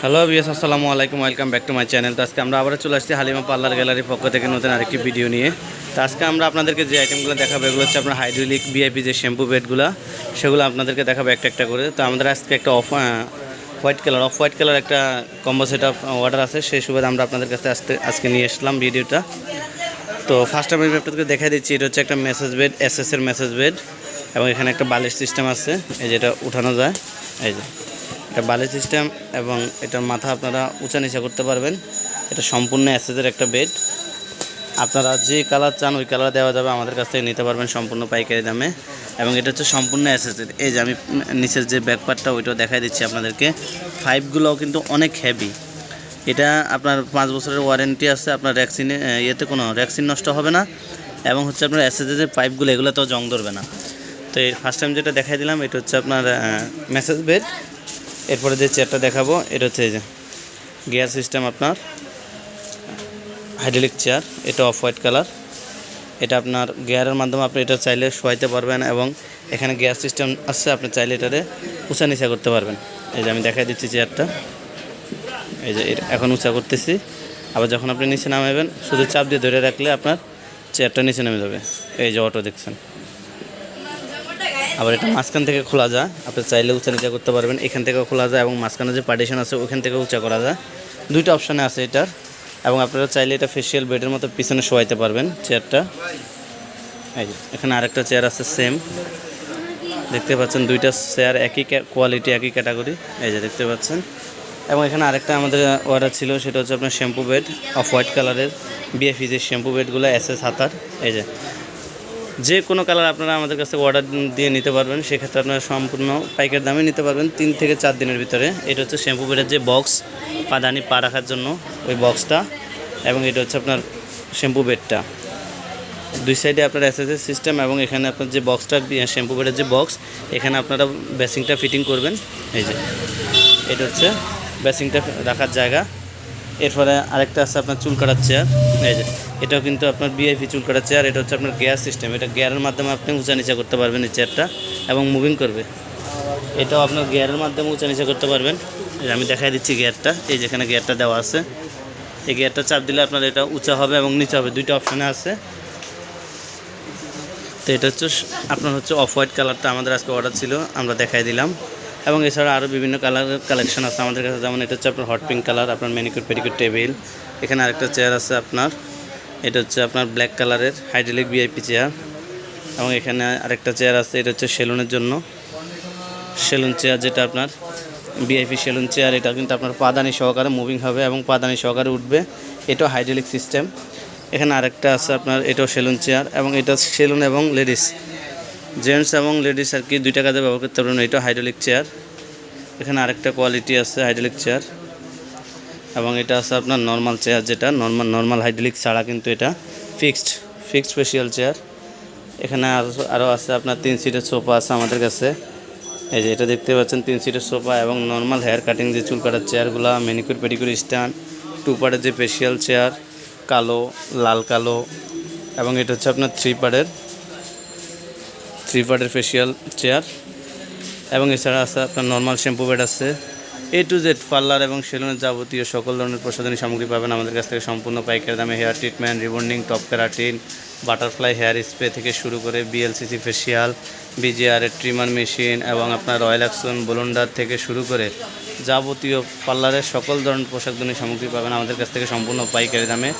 Hello বিএস আসসালামু আলাইকুম welcome back to my channel তো আজকে আমরা আবার চলে আসছি হালিমা পার্লার গ্যালারির পক্ষ থেকে নতুন আরেকটি ভিডিও নিয়ে। তো আজকে আমরা আপনাদেরকে যে আইটেমগুলো দেখাবো, এগুলো হচ্ছে আপনার হাইড্রোলিক বিআইপি যে শ্যাম্পু বেডগুলো সেগুলো আপনাদেরকে দেখাবো একটা একটা করে। তো আমাদের আজকে একটা off white colour off white colour একটা কম্বো সেট অফ অর্ডার আছে। সেই সুবাদে আমরা আপনাদের কাছে আসতে আজকে নিয়ে আসলাম ভিডিওটা তো ফার্স্ট আমি আপনাদেরকে দেখা দিচ্ছি, এটা হচ্ছে একটা মেসেজ বেড এস এর মেসেজ বেড এবং এখানে একটা বালিশ সিস্টেম আছে। এই যেটা উঠানো যায়। এই যে। এটা বালি সিস্টেম এবং এটার মাথা আপনারা উঁচা নিচা করতে পারবেন। এটা সম্পূর্ণ অ্যাসেজের একটা বেড। আপনারা যে কালার চান, ওই কালার দেওয়া যাবে, আমাদের কাছ থেকে নিতে পারবেন সম্পূর্ণ পাইকারি দামে। এবং এটা হচ্ছে সম্পূর্ণ অ্যাসেসের এই যে আমি নিচের যে ব্যাকপার্টটা ওইটাও দেখাই দিচ্ছি আপনাদেরকে। ফাইভগুলোও কিন্তু অনেক হেভি এটা আপনার পাঁচ বছরের ওয়ারেন্টি আছে, আপনার ভ্যাকসিনে ইয়েতে কোনো ভ্যাকসিন নষ্ট হবে না। এবং হচ্ছে আপনার অ্যাসেজের যে পাইপগুলো এগুলো তো জং ধরবে না। তো এই ফার্স্ট টাইম যেটা দেখাই দিলাম, এটা হচ্ছে আপনার মেসেজ বেড এরপরে যে চেয়ারটা দেখাবো, এটা হচ্ছে এই যে গিয়ার সিস্টেম আপনার হাইড্রোলিক চেয়ার এটা অফ হোয়াইট কালার এটা আপনার গিয়ারের মাধ্যমে আপনি এটা চাইলে শোয়াইতে পারবেন এবং এখানে গিয়ার সিস্টেম আছে, আপনি চাইলে এটারে উঁচা নিচা করতে পারবেন। এই যে আমি দেখাই দিচ্ছি চেয়ারটা এই যে এখন উঁচা করতেছি। আবার যখন আপনি নিচে নামাবেন শুধু চাপ দিয়ে ধরে রাখলে আপনার চেয়ারটা নিচে নেমে যাবে। এই যে অটো দেখছেন। আবার এটা মাঝখান থেকে খোলা যায় আপনি চাইলে উঁচা নিচা করতে পারবেন। এখান থেকেও খোলা যায় এবং মাঝখানে যে পার্টিশন আছে, ওখান থেকে উঁচা করা যায়। দুইটা অপশানে আছে এটার। এবং আপনারা চাইলে এটা ফেসিয়াল বেডের মতো পিছনে শোয়াইতে পারবেন চেয়ারটা এই এখানে আরেকটা চেয়ার আছে সেম দেখতে পাচ্ছেন দুইটা চেয়ার একই কোয়ালিটি একই ক্যাটাগরি এই যে, দেখতে পাচ্ছেন। এবং এখানে আরেকটা আমাদের অর্ডার ছিল, সেটা হচ্ছে আপনার শ্যাম্পু বেড অফ হোয়াইট কালারের বিএফি যে শ্যাম্পু বেডগুলো এস এস হাতার। এই যে যে কোনো কালার আপনারা আমাদের কাছে অর্ডার দিয়ে নিতে পারবেন, সেক্ষেত্রে আপনারা সম্পূর্ণ পাইকারি দামে নিতে পারবেন তিন থেকে চার দিনের ভিতরে। এটা হচ্ছে শ্যাম্পু বেডের যে বক্স পাদানি পা রাখার জন্য ওই বক্সটা এবং এটা হচ্ছে আপনার শ্যাম্পু বেডটা দুই সাইডে আপনার এসএসএস সিস্টেম এবং এখানে আপনার যে বক্সটা শ্যাম্পু বেডের যে বক্স এখানে আপনারা বেসিংটা ফিটিং করবেন। এই যে, এটা হচ্ছে বেসিংটা রাখার জায়গা। এরপরে আরেকটা আছে আপনার চুল কাটার চেয়ার এই যে, এটাও কিন্তু আপনার বিআইপি চুল কাটার চেয়ার এটা হচ্ছে আপনার গিয়ার সিস্টেম এটা গিয়ারের মাধ্যমে আপনি উঁচা নিচা করতে পারবেন এই চেয়ারটা এবং মুভিং করবে। এটাও আপনার গিয়ারের মাধ্যমে উঁচা নিচা করতে পারবেন। আমি দেখাই দিচ্ছি গিয়ারটা এই যেখানে গিয়ারটা দেওয়া আছে। এই গিয়ারটা চাপ দিলে আপনার এটা উঁচা হবে এবং নিচা হবে। দুইটা অপশানে আছে। তো এটা হচ্ছে আপনার হচ্ছে অফ হোয়াইট কালারটা আমাদের আজকে অর্ডার ছিল, আমরা দেখাই দিলাম। এবং এছাড়া আরও বিভিন্ন কালারের কালেকশন আছে আমাদের কাছে। যেমন এটা হচ্ছে আপনার হট পিঙ্ক কালার আপনার মেনিকুর পেডিকুর টেবিল এখানে আরেকটা চেয়ার আছে আপনার। এটা হচ্ছে আপনার ব্ল্যাক কালারের হাইড্রোলিক ভিআইপি চেয়ার এবং এখানে আরেকটা চেয়ার আছে, এটা হচ্ছে সেলুনের জন্য। সেলুন চেয়ার যেটা আপনার বিআইপি সেলুন চেয়ার এটা কিন্তু আপনার পাদানি সহকারে মুভিং হবে এবং পাদানি সহকারে উঠবে। এটাও হাইড্রোলিক সিস্টেম এখানে আরেকটা আছে আপনার, এটাও সেলুন চেয়ার এবং এটা সেলুন এবং লেডিস জেন্টস এবং লেডিস আর কি দুইটা কাজে ব্যবহার করতে পারবেন। এটা হাইড্রোলিক চেয়ার এখানে আরেকটা কোয়ালিটি আছে হাইড্রোলিক চেয়ার এবং এটা আছে আপনার নর্মাল চেয়ার যেটা। নর্মাল নর্মাল হাইড্রোলিক ছাড়া কিন্তু এটা ফিক্সড ফিক্সড স্পেশাল চেয়ার এখানে আরও আরও আছে আপনার তিন সিটের সোফা আছে আমাদের কাছে। এই যে এটা দেখতে পাচ্ছেন, তিন সিটের সোফা এবং নর্মাল হেয়ার কাটিং যে চুল কাটার চেয়ারগুলো মেনিকুর পেডিকুর স্ট্যান্ড টু পার্টের যে ফেশিয়াল চেয়ার কালো, লাল কালো, এবং এটা হচ্ছে আপনার থ্রি পার্টের থ্রি পার্টের ফেশিয়াল চেয়ার এবং এছাড়া আছে আপনার নর্মাল শ্যাম্পু বেড আছে। এ টু জেড পার্লার এবং সেলুনের যাবতীয় সকল ধরনের প্রসাধনী সামগ্রী পাবেন আমাদের কাছ থেকে। সম্পূর্ণ পাইকারি দামে hair treatment rebonding top keratin butterfly hair spray থেকে শুরু করে BLCC facial BGR trimmer machine এবং আপনার রয়্যাল অ্যাকশন বলুন্ডার থেকে শুরু করে যাবতীয় পার্লারের সকল ধরনের পোশাকধনী সামগ্রী পাবেন আমাদের কাছ থেকে। সম্পূর্ণ পাইকারি দামে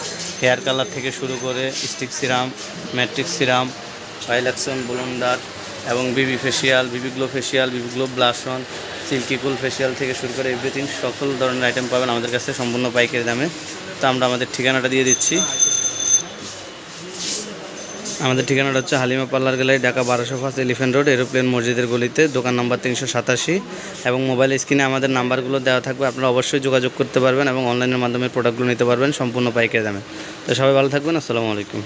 হেয়ার কালার থেকে শুরু করে stick serum matrix serum action বলুন্ডার এবং BB facial, BB glow facial BB glow blush on, silky cool facial থেকে শুরু করে এভরিথিং সকল ধরনের আইটেম পাবেন আমাদের কাছে সম্পূর্ণ পাইকারি দামে। তো আমরা আমাদের ঠিকানাটা দিয়ে দিচ্ছি। আমাদের ঠিকানাটা হচ্ছে হালিমা পার্লার গ্যালারি, ঢাকা বারোশো ফার্স্ট এলিফেন্ট রোড, এরোপ্লেন মসজিদের গলিতে, দোকান নাম্বার তিনশো সাতাশি এবং মোবাইল স্ক্রিনে আমাদের নাম্বারগুলো দেওয়া থাকবে, আপনারা অবশ্যই যোগাযোগ করতে পারবেন এবং অনলাইনের মাধ্যমে প্রোডাক্টগুলো নিতে পারবেন সম্পূর্ণ পাইকারি দামে। তো সবাই ভালো থাকবেন, আসসালামু আলাইকুম।